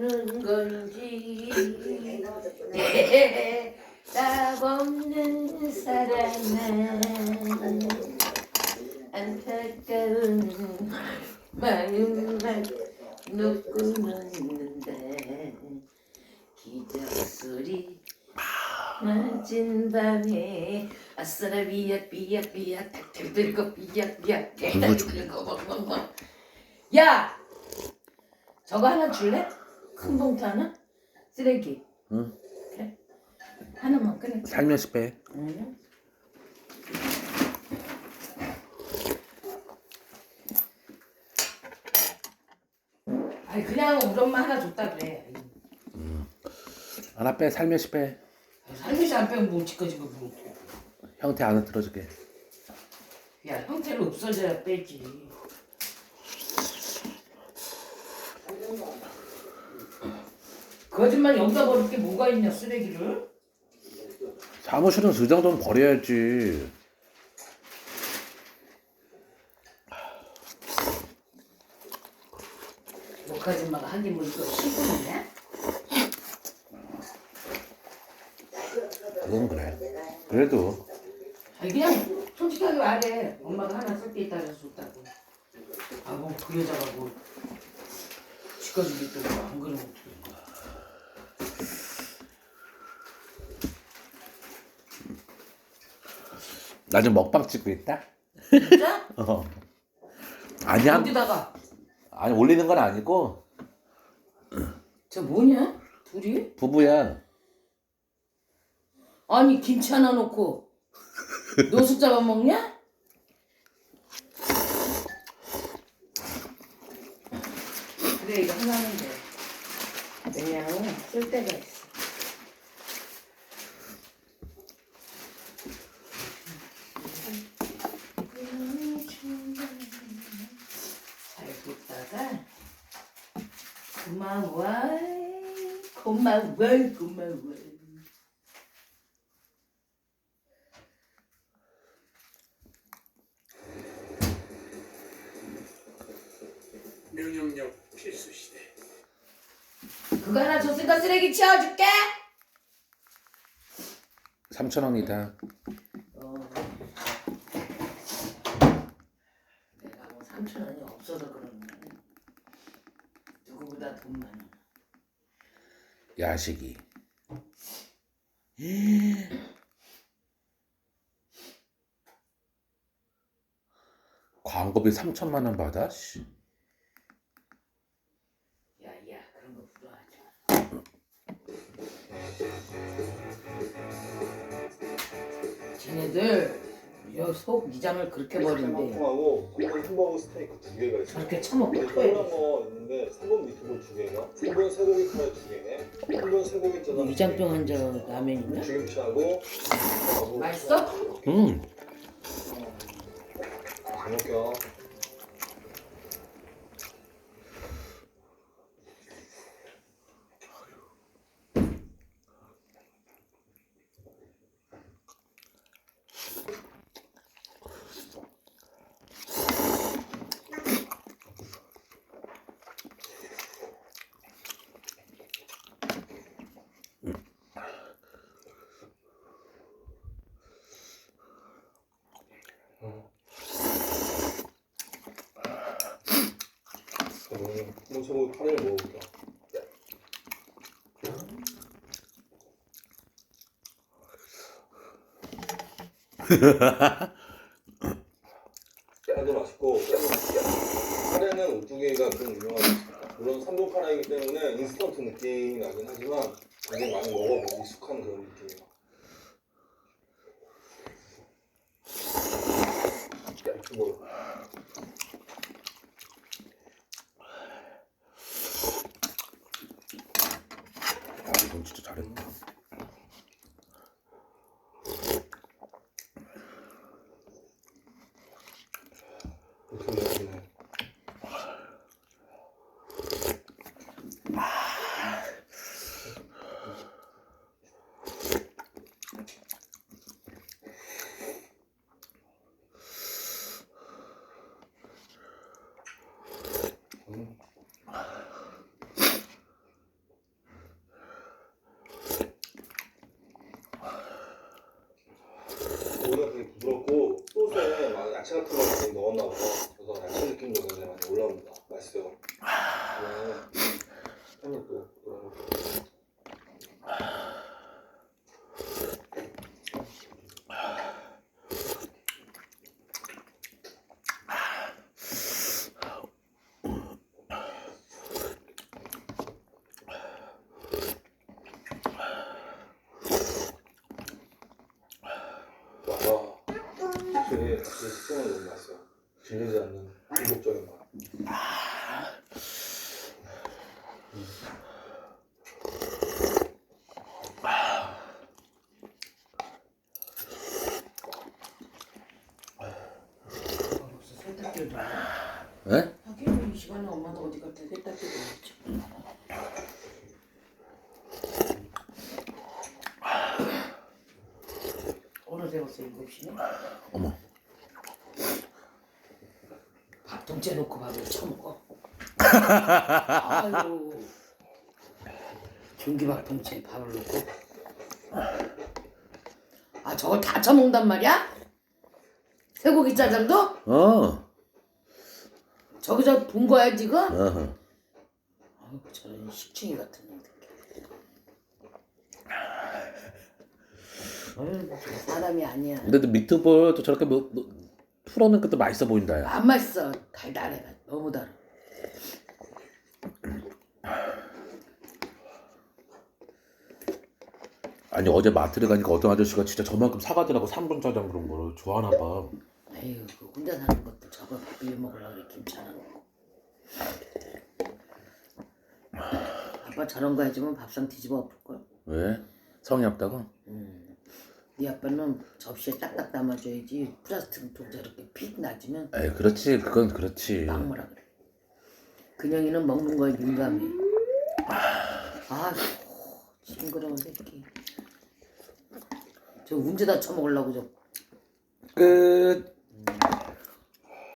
주는 건지. 답 없는 사랑아 안타까운 마음만 놓고 놓는다 기적 소리 낮은 밤에 아싸라 비약 비약 비약 닭들 들고 비약 비약 개들 들고 멍멍멍. 야! 저거 하나 줄래? 큰 봉투 하나? 쓰레기 응. 그래 하나만 꺼내 살며시 빼. 응. 아니 그냥 우리 엄마 하나 줬다 그래 하나 빼. 살며시 빼. 살면서 안 빼면 뭐 지꺼지고 뭐. 형태 안에 들어줄게. 야 형태를 없어져야 빼지 거짓말 여기다 버릴 게 뭐가 있냐 쓰레기를 사무실은 그 정도는 버려야지. 뭐 거짓말 하긴 뭐 이거 시골이냐? 그건 그래. 그래도 아니 그냥 솔직하게 말해 엄마가 하나 쓸 게 있다고 줬다고 아뭐그 여자가 뭐 지꺼지게 또안 그러면 어떡해 나 지금 먹방 찍고 있다. 진짜? 어. 아니야. 어디다가 아니 올리는 건 아니고 저 뭐냐? 둘이? 부부야. 아니 김치 하나 놓고 노숙 잡아먹냐? 그래 이거 하나는 돼 왜냐면 쓸 데가 있어 잘 붓다가 고마워 고마워 고마워 면역력 필수 시대. 그거 하나 줬으니까 쓰레기 치워줄게. 3천 원이다. 어. 내가 뭐 3천 원이 없어서 그런 거야. 누구보다 돈 많아. 야식이. 광고비 3천만 원 받아? 씨. 야야 그런 거 부러워하지 마. 쟤네들 속 이장을 그렇게 버린대. 하고 햄버거 스테이크 두 개가 있어. 저렇게 처먹고 토해. 동그란 거 있는데 번 쇠고기 카레 두 개네, 3번 쇠고기 짜장. 위장병 환자 라면인가? 죽임치하고. 맛있어? 음. 잘 먹겨. 그럼 뭐 쇠고기 카레를 먹어볼까? 카레도 맛있고. 카레는 오뚜기가 좀 유명하다. 물론 삼종 카레이기 때문에 인스턴트 느낌이 나긴 하지만 되게 많이 먹어보고 익숙한 그런 느낌이야. 뭐 아, 이건 진짜 잘했다. 엄청 맛있네. 야채 같은 넣었나 봐요. 그래서 야채 느낌도 굉장히 많이 올라옵니다. 맛있어요. 네. 햄이 또 그런 것도. 와, 확실히 이 식감이 너무 맛있어요. 질리지 않는 중독적인 맛. 세탁기를? 하긴 이 시간에 어디 갔다 세탁기를 7시네? 어머. 밥 통째 놓고 밥을 처먹어. 아유. jun기밥 통째 밥을 넣고. 아 저걸 다 처먹는단 말이야? 쇠고기 짜장도? 어. 저기서 본 거야 지금? 어허. 아유 저런 식충이 같은 놈들. 아유 사람이 아니야. 근데도 미트볼도 저렇게 뭐, 뭐 풀어놓은 것도 맛있어 보인다. 야. 안 맛있어 달달해 너무 달아. 아니 어제 마트를 가니까 어떤 아저씨가 진짜 저만큼 사가더라고 3분 짜장 그런 거를 좋아하나 봐. 에휴 그 혼자 사는 것도 저거 밥 비벼 먹으려고 그래 김치 하나 넣고. 아빠 저런 거 해주면 밥상 뒤집어 엎을 걸. 왜? 성의 없다고? 음. 네 아빠는 접시에 딱딱 담아줘야지 플라스틱 통 저렇게 픽 놔주면 에이 그렇지 그건 그렇지. 빵무라 그래. 근영이는 먹는 거에 민감해. 아, 징그러운 새끼. 저 언제 다 처먹으려고 저 끝.